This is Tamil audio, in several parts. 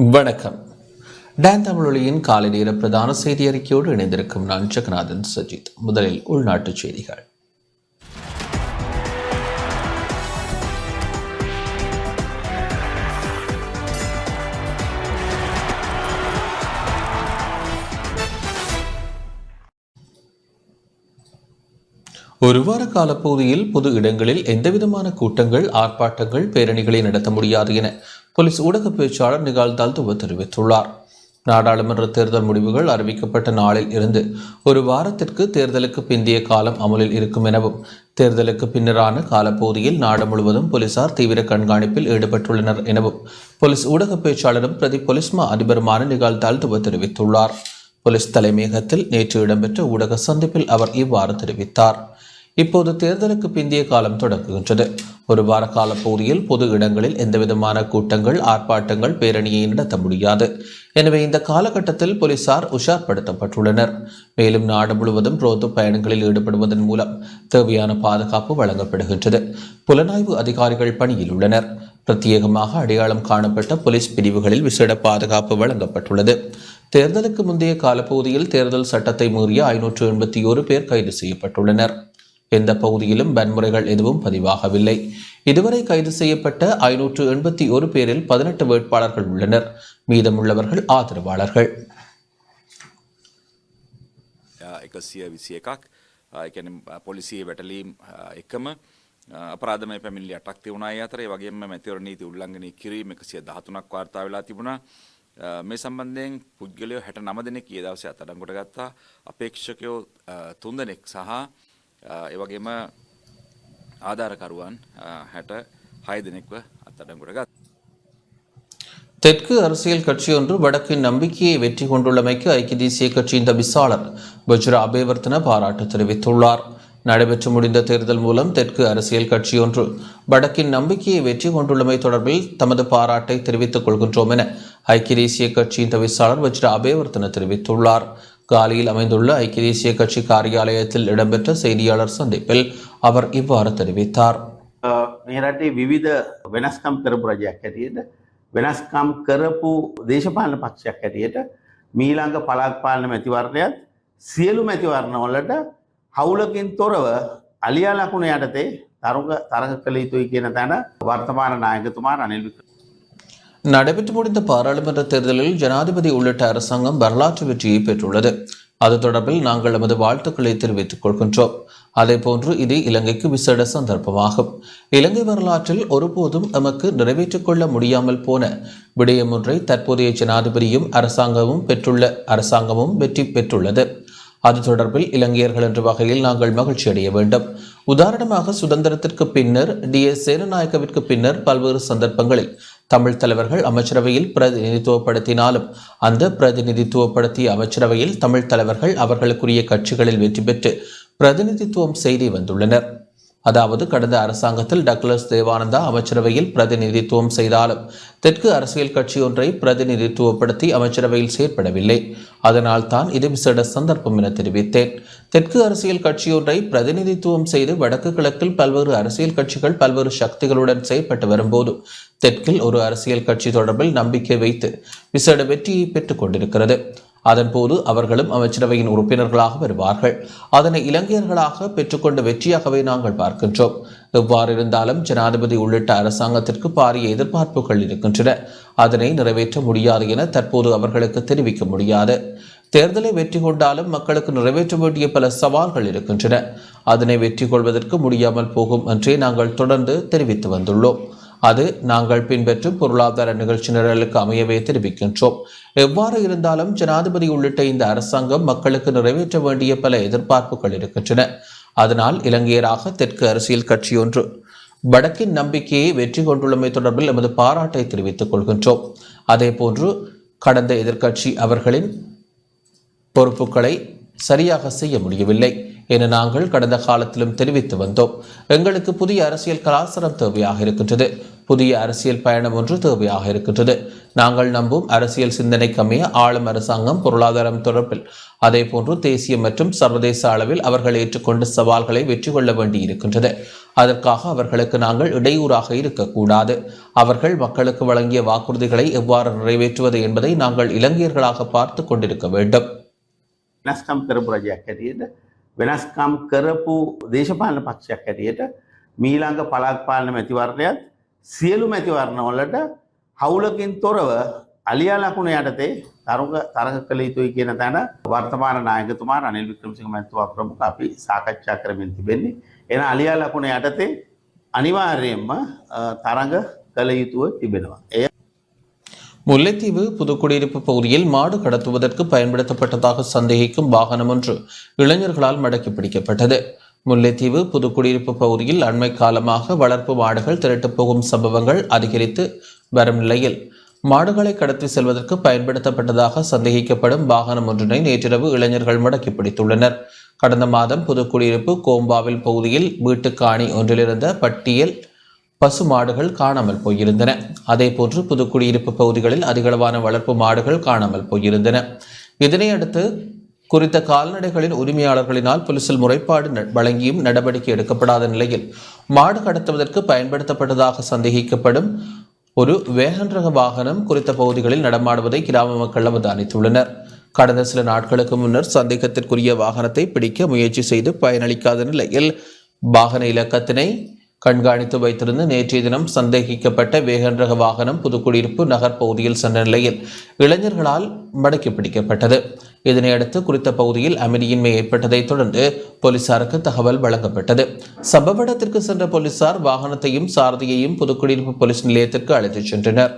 வணக்கம். டான் தமிழொலியின் காலை நேர பிரதான செய்தி அறிக்கையோடு இணைந்திருக்கும் நான் ஜெகநாதன் சஜித். முதலில் உள்நாட்டுச் செய்திகள். ஒரு வார காலப்பகுதியில் பொது இடங்களில் எந்தவிதமான கூட்டங்கள் ஆர்ப்பாட்டங்கள் பேரணிகளை நடத்த முடியாது என போலீஸ் ஊடக பேச்சாளர் நிகால் தால்துவ தெரிவித்துள்ளார். நாடாளுமன்ற தேர்தல் முடிவுகள் அறிவிக்கப்பட்ட நாளில் இருந்து ஒரு வாரத்திற்கு தேர்தலுக்கு பிந்தைய காலம் அமலில் இருக்கும் எனவும் தேர்தலுக்கு பின்னரான காலப்பகுதியில் நாடு முழுவதும் போலீசார் தீவிர கண்காணிப்பில் ஈடுபட்டுள்ளனர் எனவும் போலீஸ் ஊடக பேச்சாளரும் பிரதி போலீஸ் மா அதிபருமான நிகால் தால்துவ தெரிவித்துள்ளார். போலீஸ் தலைமையகத்தில் நேற்று இடம்பெற்ற ஊடக சந்திப்பில் அவர் இவ்வாறு தெரிவித்தார். இப்போது தேர்தலுக்கு பிந்தைய காலம் தொடங்குகின்றது. ஒரு வார கால பகுதியில் பொது இடங்களில் எந்தவிதமான கூட்டங்கள் ஆர்ப்பாட்டங்கள் பேரணியை நடத்த முடியாது. எனவே இந்த காலகட்டத்தில் போலீசார் உஷார்படுத்தப்பட்டுள்ளனர். மேலும் நாடு முழுவதும் ரோந்து பயணங்களில் ஈடுபடுவதன் மூலம் தேவையான பாதுகாப்பு வழங்கப்படுகின்றது. புலனாய்வு அதிகாரிகள் பணியில் உள்ளனர். பிரத்யேகமாக அடையாளம் காணப்பட்ட போலீஸ் பிரிவுகளில் விசேட பாதுகாப்பு வழங்கப்பட்டுள்ளது. தேர்தலுக்கு முந்தைய காலப்பகுதியில் தேர்தல் சட்டத்தை மீறிய ஐநூற்று எண்பத்தி ஒரு பேர் கைது செய்யப்பட்டுள்ளனர். எந்த பகுதியிலும் வன்முறைகள் எதுவும் பதிவாகவில்லை இதுவரை கைது செய்யப்பட்ட ஐநூற்று எண்பத்தி ஒரு பேரில் பதினெட்டு வேட்பாளர்கள் உள்ளனர் மீதமுள்ளவர்கள் ஆதரவாளர்கள் එකසිය විසි එකක් එකන පොලිසිය වැටලීම් එකම අපරාධම පැමිලි අටක් තිවුණා අතර ඒ වගේම මැතිවර නීති උල්ලංඝනය කිරීම එකසිය දහතුනක් වාර්තා වෙලා තිබුණා මේ සම්බන්ධයෙන් පුද්ගලයෝ හැට නම දෙනෙක් ඒ දවසේ අත්අඩංගුවට ගත්තා අපේක්ෂකයෝ තුන් දෙනෙක් සහ ඒ වගේම ආධාරකරුවන් හැට හය දෙනෙක්ව අත්අඩංගුවට ගත්තා தெற்கு அரசியல் கட்சி ஒன்று வடக்கின் நம்பிக்கையை வெற்றி கொண்டுள்ளமைக்கு ஐக்கிய தேசிய கட்சியின் தவிசாளர் வஜ்ர அபேவர்த்தன பாராட்டு தெரிவித்துள்ளார் நடைபெற்று முடிந்த தேர்தல் மூலம் தெற்கு அரசியல் கட்சி ஒன்று வடக்கின் நம்பிக்கையை வெற்றி கொண்டுள்ளமை தொடர்பில் தமது பாராட்டை தெரிவித்துக் கொள்கின்றோம் என ஐக்கிய தேசிய கட்சியின் தவிசாளர் வஜ்ர அபேவர்த்தன தெரிவித்துள்ளார் காலியில் அமைந்துள்ள ஐக்கிய தேசிய கட்சி காரியாலயத்தில் இடம்பெற்ற செய்தியாளர் சந்திப்பில் அவர் இவ்வாறு தெரிவித்தார் මේ රටේ විවිධ වෙනස්කම් කරපු රජයක් හැටියට වෙනස්කම් කරපු දේශපාලන පක්ෂයක් හැටියට මීළඟ පළාත් පාලන මැතිවරණයත් සියලු මැතිවරණවලට හවුලකින් තොරව අලියා ලකුණ යටතේ තරුග තරග කළ යුතුයි කියන තැන වර්තමාන නායකතුමා රනිල් වික්‍රම நடைபெற்று முடிந்த பாராளுமன்ற தேர்தலில் ஜனாதிபதி உள்ளிட்ட அரசாங்கம் வரலாற்று வெற்றியை பெற்றுள்ளது. அது தொடர்பில் நாங்கள் நமது வாழ்த்துக்களை தெரிவித்துக் கொள்கின்றோம். அதேபோன்று இது இலங்கைக்கு விசேட சந்தர்ப்பமாகும். இலங்கை வரலாற்றில் ஒருபோதும் நமக்கு நிறைவேற்றிக் கொள்ள முடியாமல் போன விடயம் ஒன்றை தற்போதைய ஜனாதிபதியும் அரசாங்கமும் பெற்றுள்ள அரசாங்கமும் வெற்றி பெற்றுள்ளது. அது தொடர்பில் இலங்கையர்கள் என்ற வகையில் நாங்கள் மகிழ்ச்சி அடைய வேண்டும். உதாரணமாக சுதந்திரத்திற்கு பின்னர் டி. எஸ். சேனநாயக்கவிற்கு பின்னர் பல்வேறு சந்தர்ப்பங்களில் தமிழ் தலைவர்கள் அமைச்சரவையில் பிரதிநிதித்துவப்படுத்தினாலும் அந்த பிரதிநிதித்துவப்படுத்திய அமைச்சரவையில் தமிழ் தலைவர்கள் அவர்களுக்குரிய கட்சிகளில் வெற்றி பெற்று பிரதிநிதித்துவம் செய்து வந்துள்ளனர். அதாவது கடந்த அரசாங்கத்தில் டக்ளஸ் தேவானந்தா அமைச்சரவையில் பிரதிநிதித்துவம் செய்தாலும் தெற்கு அரசியல் கட்சி ஒன்றை பிரதிநிதித்துவப்படுத்தி அமைச்சரவையில் செயற்படவில்லை. அதனால் தான் இது விசேட சந்தர்ப்பம் என தெரிவித்தேன். தெற்கு அரசியல் கட்சி ஒன்றை பிரதிநிதித்துவம் செய்து வடக்கு கிழக்கில் பல்வேறு அரசியல் கட்சிகள் பல்வேறு சக்திகளுடன் செயற்பட்டு வரும்போது தெற்கில் ஒரு அரசியல் கட்சி தொடர்பில் நம்பிக்கை வைத்து விசேட வெற்றியை பெற்றுக் கொண்டிருக்கிறது. அதன்போது அவர்களும் அமைச்சரவையின் உறுப்பினர்களாக வருவார்கள். அதனை இலங்கையர்களாக பெற்றுக்கொண்ட வெற்றியாகவே நாங்கள் பார்க்கின்றோம். எவ்வாறு இருந்தாலும் ஜனாதிபதி உள்ளிட்ட அரசாங்கத்திற்கு பாரிய எதிர்பார்ப்புகள் இருக்கின்றன. அதனை நிறைவேற்ற முடியாது என தற்போது அவர்களுக்கு தெரிவிக்க முடியாது. தேர்தலை வெற்றி கொண்டாலும் மக்களுக்கு நிறைவேற்ற வேண்டிய பல சவால்கள் இருக்கின்றன. அதனை வெற்றி கொள்வதற்கு முடியாமல் போகும் என்றே நாங்கள் தொடர்ந்து தெரிவித்து வந்துள்ளோம். அது நாங்கள் பின்பற்றும் பொருளாதார நிகழ்ச்சி நிரலுக்கு அமையவே தெரிவிக்கின்றோம். எவ்வாறு இருந்தாலும் ஜனாதிபதி உள்ளிட்ட இந்த அரசாங்கம் மக்களுக்கு நிறைவேற்ற வேண்டிய பல எதிர்பார்ப்புகள் இருக்கின்றன. அதனால் இலங்கையராக தெற்கு அரசியல் கட்சி ஒன்று. வடக்கின் நம்பிக்கையை வெற்றி கொண்டுள்ளமை தொடர்பில் எமது பாராட்டை தெரிவித்துக் கொள்கின்றோம். அதேபோன்று கடந்த எதிர்க்கட்சி அவர்களின் பொறுப்புகளை சரியாக செய்ய முடியவில்லை. என நாங்கள் கடந்த காலத்திலும் தெரிவித்து வந்தோம். எங்களுக்கு புதிய அரசியல் கலாச்சாரம் தேவையாக இருக்கின்றது. புதிய அரசியல் பயணம் ஒன்று தேவையாக இருக்கின்றது. நாங்கள் நம்பும் அரசியல் சிந்தனைக்கமைய ஆளும் அரசாங்கம் பொருளாதாரம் தொடர்பில் அதே போன்று தேசிய மற்றும் சர்வதேச அளவில் அவர்கள் ஏற்றுக்கொண்டு சவால்களை வெற்றி கொள்ள வேண்டி இருக்கின்றது அதற்காக அவர்களுக்கு நாங்கள் இடையூறாக இருக்கக்கூடாது. அவர்கள் மக்களுக்கு வழங்கிய வாக்குறுதிகளை எவ்வாறு நிறைவேற்றுவது என்பதை நாங்கள் இலங்கையர்களாக பார்த்து கொண்டிருக்க வேண்டும். நஷ்டம் වෙනස්කම් කරපු දේශපාලන පක්ෂයක් හැටියට මීළඟ පළාත් පාලන මැතිවරණයත් සියලු මැතිවරණවලට හවුලකින් තොරව අලියා ලකුණ යටතේ තරුග තරග කළ යුතුයි කියන තැන වර්තමාන නායකතුමා රනිල් වික්‍රමසිංහ මැතිතුමා ප්‍රමුඛ අපි සාකච්ඡා කරමින් තිබෙන්නේ. එන අලියා ලකුණ යටතේ අනිවාර්යයෙන්ම අ, තරග කළ යුතුව තිබෙනවා. එය முல்லைத்தீவு புதுக்குடியிருப்பு பகுதியில் மாடு கடத்துவதற்கு பயன்படுத்தப்பட்டதாக சந்தேகிக்கும் வாகனம் ஒன்று இளைஞர்களால் மடக்கி பிடிக்கப்பட்டது. முல்லைத்தீவு புதுக்குடியிருப்பு பகுதியில் அண்மை காலமாக வளர்ப்பு மாடுகள் திரட்டு போகும் சம்பவங்கள் அதிகரித்து வரும் நிலையில் மாடுகளை கடத்தி செல்வதற்கு பயன்படுத்தப்பட்டதாக சந்தேகிக்கப்படும் வாகனம் ஒன்றினை நேற்றிரவு இளைஞர்கள் மடக்கி பிடித்துள்ளனர். கடந்த மாதம் புதுக்குடியிருப்பு கோம்பாவில் பகுதியில் வீட்டுக்காணி ஒன்றிலிருந்த பட்டியல் பசு மாடுகள் காணாமல் போயிருந்தன. அதேபோன்று புதுக்குடியிருப்பு பகுதிகளில் அதிகளவான வளர்ப்பு மாடுகள் காணாமல் போயிருந்தன. இதனையடுத்து குறித்த கால்நடைகளின் உரிமையாளர்களினால் போலீசில் முறைப்பாடு ந- வழங்கியும் நடவடிக்கை எடுக்கப்படாத நிலையில் மாடு கடத்துவதற்கு பயன்படுத்தப்பட்டதாக சந்தேகிக்கப்படும் ஒரு வேகன் ரக வாகனம் குறித்த பகுதிகளில் நடமாடுவதை கிராம மக்கள் அவதானித்துள்ளனர். கடந்த சில நாட்களுக்கு முன்னர் சந்தேகத்திற்குரிய வாகனத்தை பிடிக்க முயற்சி செய்து பயனளிக்காத நிலையில் வாகன இலக்கத்தினை கண்காணித்து வைத்திருந்து நேற்றைய தினம் சந்தேகிக்கப்பட்ட வேகன் ரக வாகனம் புதுக்குடியிருப்பு நகர் பகுதியில் சென்ற நிலையில் இளைஞர்களால் மடக்கி பிடிக்கப்பட்டது. இதனையடுத்து குறித்த பகுதியில் அமைதியின்மை ஏற்பட்டதைத் தொடர்ந்து போலீசாருக்கு தகவல் வழங்கப்பட்டது. சம்பவ இடத்திற்கு சென்ற போலீசார் வாகனத்தையும் சாரதியையும் புதுக்குடியிருப்பு போலீஸ் நிலையத்திற்கு அழைத்துச் சென்றனர்.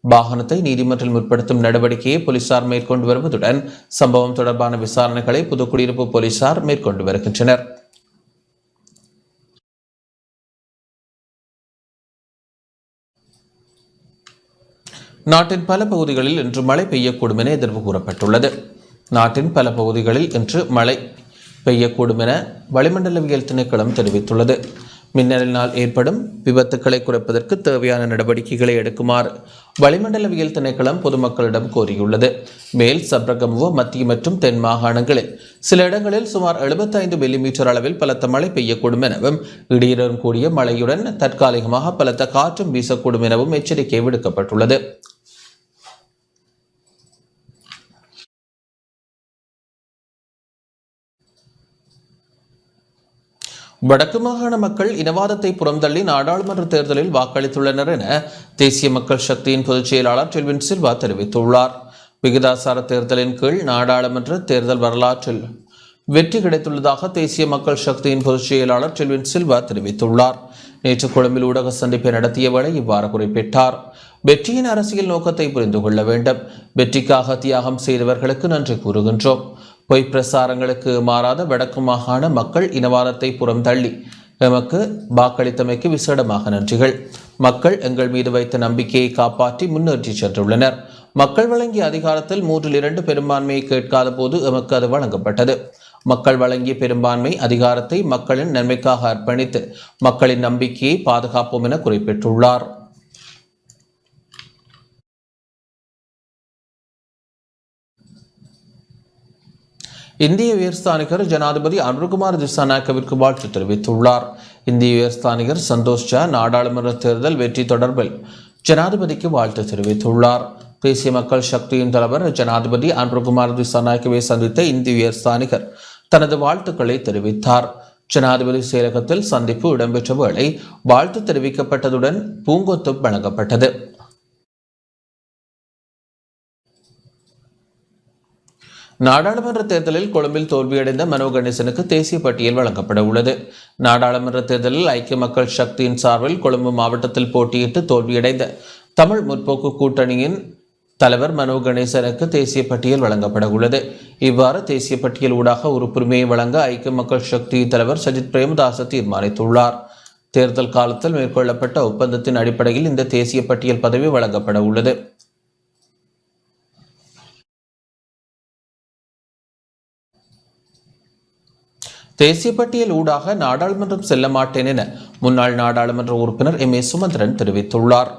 வாகனத்தை நீதிமன்றம் முற்படுத்தும் நடவடிக்கையை போலீசார் மேற்கொண்டு வருவதுடன் சம்பவம் தொடர்பான விசாரணைகளை புதுக்குடியிருப்பு போலீசார் மேற்கொண்டு வருகின்றனர். நாட்டின் பல பகுதிகளில் இன்று மழை பெய்யக்கூடும் என எதிர்வு கூறப்பட்டுள்ளது. நாட்டின் பல பகுதிகளில் இன்று மழை பெய்யக்கூடும் என வளிமண்டலவியல் திணைக்களம் தெரிவித்துள்ளது. மின்னலினால் ஏற்படும். விபத்துக்களை குறைப்பதற்கு தேவையான நடவடிக்கைகளை எடுக்குமாறு வளிமண்டலவியல் திணைக்களம் பொதுமக்களிடம் கோரியுள்ளது. மேல் சப்ரகமுவ மத்திய மற்றும் தென் மாகாணங்களில் சில இடங்களில் சுமார் 75 மில்லிமீட்டர் அளவில் பலத்த மழை பெய்யக்கூடும் எனவும் இடியுடன் கூடிய மழையுடன் தற்காலிகமாக பலத்த காற்றும் வீசக்கூடும் எனவும் எச்சரிக்கை விடுக்கப்பட்டுள்ளது. வடக்கு மாகாண மக்கள் இனவாதத்தை புறந்தள்ளி நாடாளுமன்ற தேர்தலில் வாக்களித்துள்ளனர் என தேசிய மக்கள் சக்தியின் பொதுச் செயலாளர் செல்வின் சில்வா தெரிவித்துள்ளார். விகிதாசார தேர்தலின் கீழ் நாடாளுமன்ற தேர்தல் வரலாற்றில் வெற்றி கிடைத்துள்ளதாக தேசிய மக்கள் சக்தியின் பொதுச் செயலாளர் செல்வின் சில்வா தெரிவித்துள்ளார். நேற்று கொழும்பில் ஊடக சந்திப்பை நடத்திய வேளை இவ்வாறு குறிப்பிட்டார். வெற்றியின் அரசியல் நோக்கத்தை புரிந்து கொள்ள வேண்டும். வெற்றிக்காக தியாகம் செய்தவர்களுக்கு நன்றி கூறுகின்றோம். பொய் பிரசாரங்களுக்கு மாறாத வடக்கு மாகாண மக்கள் இனவாதத்தை புறம் தள்ளி எமக்கு வாக்களித்தமைக்கு விசேடமாக நன்றிகள். மக்கள் எங்கள் மீது வைத்த நம்பிக்கையை காப்பாற்றி முன்னேற்றி சென்றுள்ளனர். மக்கள் வழங்கிய அதிகாரத்தில் மூன்றில் இரண்டு பெரும்பான்மையை கேட்காத போது எமக்கு அது வழங்கப்பட்டது. மக்கள் வழங்கிய பெரும்பான்மை அதிகாரத்தை மக்களின் நன்மைக்காக அர்ப்பணித்து மக்களின் நம்பிக்கையை பாதுகாப்போம் என குறிப்பிட்டுள்ளார். இந்திய உயர்ஸ்தானிகர் ஜனாதிபதி அருண்குமார் திசாநாயக்கவிற்கு வாழ்த்து தெரிவித்துள்ளார். இந்திய உயர்ஸ்தானிகர் சந்தோஷ் ஜா நாடாளுமன்ற தேர்தல் வெற்றி தொடர்பில் ஜனாதிபதிக்கு வாழ்த்து தெரிவித்துள்ளார். தேசிய மக்கள் சக்தியின் தலைவர் ஜனாதிபதி அன்புகுமார் திசாநாயக்கவை சந்தித்த இந்திய உயர்ஸ்தானிகர் தனது வாழ்த்துக்களை தெரிவித்தார். ஜனாதிபதி செயலகத்தில் சந்திப்பு இடம்பெற்ற வேளை வாழ்த்து தெரிவிக்கப்பட்டதுடன் பூங்கொத்து வழங்கப்பட்டது. நாடாளுமன்ற தேர்தலில் கொழும்பில் தோல்வியடைந்த மனோ கணேசனுக்கு தேசிய பட்டியல் வழங்கப்பட உள்ளது. நாடாளுமன்ற தேர்தலில் ஐக்கிய மக்கள் சக்தியின் சார்பில் கொழும்பு மாவட்டத்தில் போட்டியிட்டு தோல்வியடைந்த தமிழ் முற்போக்கு கூட்டணியின் தலைவர் மனோ கணேசனுக்கு தேசிய பட்டியல் வழங்கப்பட உள்ளது. இவ்வாறு தேசிய பட்டியல் ஊடாக உறுப்புரிமையை வழங்க ஐக்கிய மக்கள் சக்தி தலைவர் சஜித் பிரேமதாச தீர்மானித்துள்ளார். தேர்தல் காலத்தில் மேற்கொள்ளப்பட்ட ஒப்பந்தத்தின் அடிப்படையில் இந்த தேசிய பட்டியல் பதவி வழங்கப்பட உள்ளது. தேசிய பட்டியல் ஊடாக நாடாளுமன்றம் செல்ல மாட்டேன் என முன்னாள் நாடாளுமன்ற உறுப்பினர் எம் ஏ சுமந்திரன் தெரிவித்துள்ளார்.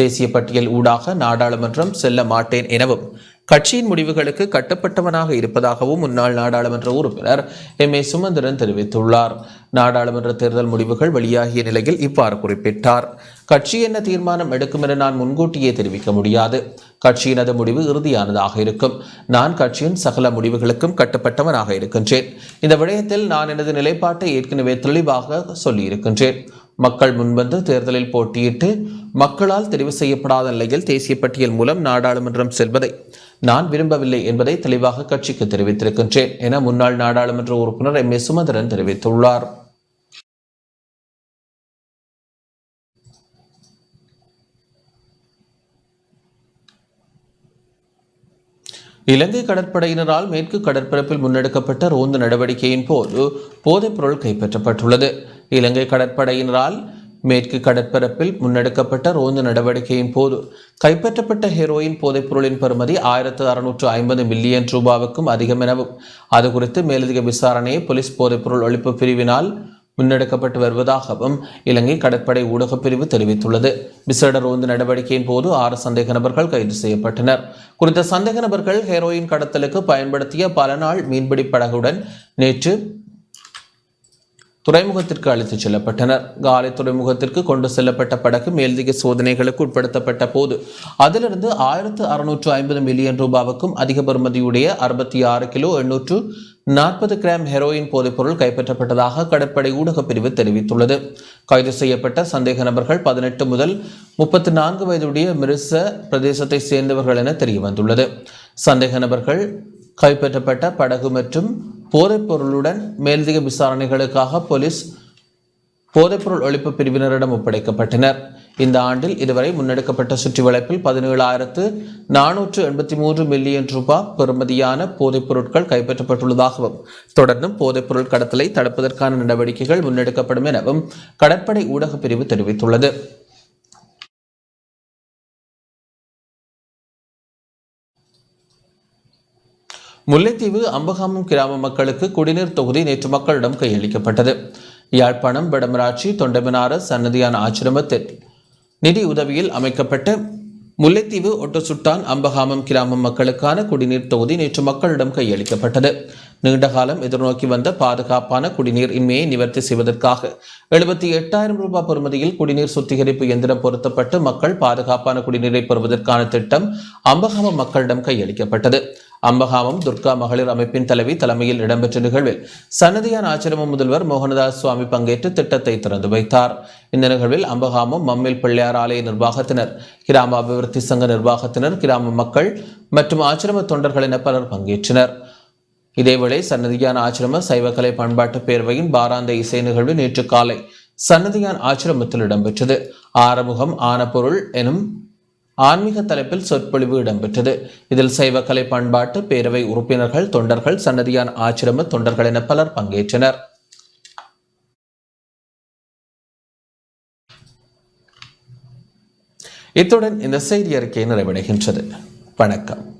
தேசிய பட்டியல் ஊடாக நாடாளுமன்றம் செல்ல மாட்டேன் எனவும் கட்சியின் முடிவுகளுக்கு கட்டுப்பட்டவனாக இருப்பதாகவும் முன்னாள் நாடாளுமன்ற உறுப்பினர் எம். ஏ. சுமந்திரன் தெரிவித்துள்ளார். நாடாளுமன்ற தேர்தல் முடிவுகள் வெளியாகிய நிலையில் இவ்வாறு குறிப்பிட்டார். கட்சி என்ன தீர்மானம் எடுக்கும் என நான் முன்கூட்டியே தெரிவிக்க முடியாது. கட்சியினது முடிவு இறுதியானதாக இருக்கும். நான் கட்சியின் சகல முடிவுகளுக்கும் கட்டுப்பட்டவனாக இருக்கின்றேன். இந்த விடயத்தில் நான் எனது நிலைப்பாட்டை ஏற்கனவே தெளிவாக சொல்லியிருக்கின்றேன். மக்கள் முன்வந்து தேர்தலில் போட்டியிட்டு மக்களால் தெரிவு செய்யப்படாத நிலையில் தேசிய பட்டியல் மூலம் நாடாளுமன்றம் செல்வதை நான் விரும்பவில்லை என்பதை தெளிவாக கட்சிக்கு தெரிவித்திருக்கின்றேன் என முன்னாள் நாடாளுமன்ற உறுப்பினர் எம். ஏ. சுமந்திரன் தெரிவித்துள்ளார். இலங்கை கடற்படையினரால் மேற்கு கடற்பரப்பில் முன்னெடுக்கப்பட்ட ரோந்து நடவடிக்கையின் போது போதைப்பொருள் கைப்பற்றப்பட்டுள்ளது. இலங்கை கடற்படையினரால் மேற்கு கடற்பரப்பில் முன்னெடுக்கப்பட்ட ரோந்து நடவடிக்கையின் போது கைப்பற்றப்பட்ட ஹெரோயின் போதைப்பொருளின் பெறுமதி ஆயிரத்து அறுநூற்று ஐம்பது மில்லியன் ரூபாவுக்கும் அதிகம் எனவும் அது குறித்து மேலதிக விசாரணையை போலீஸ் போதைப்பொருள் ஒழிப்பு பிரிவினால் முன்னெடுக்கப்பட்டு வருவதாகவும் இலங்கை கடற்படை ஊடகப் பிரிவு தெரிவித்துள்ளது. விசேட ரோந்து நடவடிக்கையின் போது ஆறு சந்தேக நபர்கள் கைது செய்யப்பட்டனர். குறித்த சந்தேக நபர்கள் ஹெரோயின் கடத்தலுக்கு பயன்படுத்திய பல நாள் மீன்பிடி படகுடன் நேற்று துறைமுகத்திற்கு அழைத்துச் செல்லப்பட்டனர். காலை துறைமுகத்திற்கு கொண்டு செல்லப்பட்ட படகு மேல்திக சோதனைகளுக்கு உட்படுத்தப்பட்ட போது அதிலிருந்து ஆயிரத்து அறுநூற்று ஐம்பது மில்லியன் ரூபாவுக்கும் அதிக பெறுமதியுடைய அறுபத்தி ஆறு கிலோ எண்ணூற்று நாற்பது கிராம் ஹெரோயின் போதைப்பொருள் கைப்பற்றப்பட்டதாக கடற்படை ஊடகப் பிரிவு தெரிவித்துள்ளது. கைது செய்யப்பட்ட சந்தேக நபர்கள் பதினெட்டு முதல் முப்பத்தி நான்கு வயதுடைய மிருச பிரதேசத்தை சேர்ந்தவர்கள் என தெரியவந்துள்ளது. சந்தேக நபர்கள் கைப்பற்றப்பட்ட படகு மற்றும் போதைப்பொருளுடன் மேலதிக விசாரணைகளுக்காக போலீஸ் போதைப்பொருள் ஒழிப்பு பிரிவினரிடம் ஒப்படைக்கப்பட்டனர். இந்த ஆண்டில் இதுவரை முன்னெடுக்கப்பட்ட சுற்றி வளைப்பில் பதினேழாயிரத்து நானூற்று எண்பத்தி மூன்று மில்லியன் ரூபாய் பெறுமதியான போதைப் பொருட்கள் கைப்பற்றப்பட்டுள்ளதாகவும் தொடர்ந்தும் போதைப்பொருள் கடத்தலை தடுப்பதற்கான நடவடிக்கைகள் முன்னெடுக்கப்படும் எனவும் கடற்படை ஊடகப் பிரிவு தெரிவித்துள்ளது. முல்லைத்தீவு அம்பகாமம் கிராம மக்களுக்கு குடிநீர் தொகுதி நேற்று மக்களிடம் கையளிக்கப்பட்டது. யாழ்ப்பாணம் வடமராட்சி தொண்டமனாறு சன்னதியான ஆச்சிரமத்தில் நிதி உதவியில் அமைக்கப்பட்ட முல்லைத்தீவு ஒட்டசுட்டான் அம்பகாமம் கிராமம் மக்களுக்கான குடிநீர் தொகுதி நேற்று மக்களிடம் கையளிக்கப்பட்டது. நீண்ட காலம் எதிர்நோக்கி வந்த பாதுகாப்பான குடிநீர் இன்மையை நிவர்த்தி செய்வதற்காக எழுபத்தி எட்டாயிரம் ரூபாய் பெறுமதியில் குடிநீர் சுத்திகரிப்பு எந்திரம் பொருத்தப்பட்டு மக்கள் பாதுகாப்பான குடிநீரை பெறுவதற்கான திட்டம் அம்பகாமம் மக்களிடம் கையளிக்கப்பட்டது. அம்பகாமம் துர்கா மகளிர் அமைப்பின் தலைவி தலைமையில் இடம்பெற்ற நிகழ்வில் சன்னதியான் ஆச்சிரம முதல்வர் மோகனதாஸ் சுவாமி பங்கேற்று திட்டத்தை திறந்து வைத்தார். இந்த நிகழ்வில் அம்பகாமம் மம்மில் பிள்ளையார் ஆலய நிர்வாகத்தினர் கிராம அபிவிருத்தி சங்க நிர்வாகத்தினர் கிராம மக்கள் மற்றும் ஆச்சிரம தொண்டர்கள் என பலர் பங்கேற்றனர். இதேவேளை சன்னதியான் ஆச்சிரம சைவக்கலை பண்பாட்டு பேரவையின் பாராந்த இசை நிகழ்வு நேற்று காலை சன்னதியான் ஆச்சிரமத்தில் இடம்பெற்றது. ஆறுமுகம் ஆனப்பொருள் எனும் ஆன்மீக தலைப்பில் சொற்பொழிவு இடம்பெற்றது. இதில் சைவ கலை பண்பாட்டு பேரவை உறுப்பினர்கள் தொண்டர்கள் சன்னதியான் ஆச்சிரம தொண்டர்கள் என பலர் பங்கேற்றனர். இத்துடன் இந்த செய்தி அறிக்கை நிறைவடைகின்றது. வணக்கம்.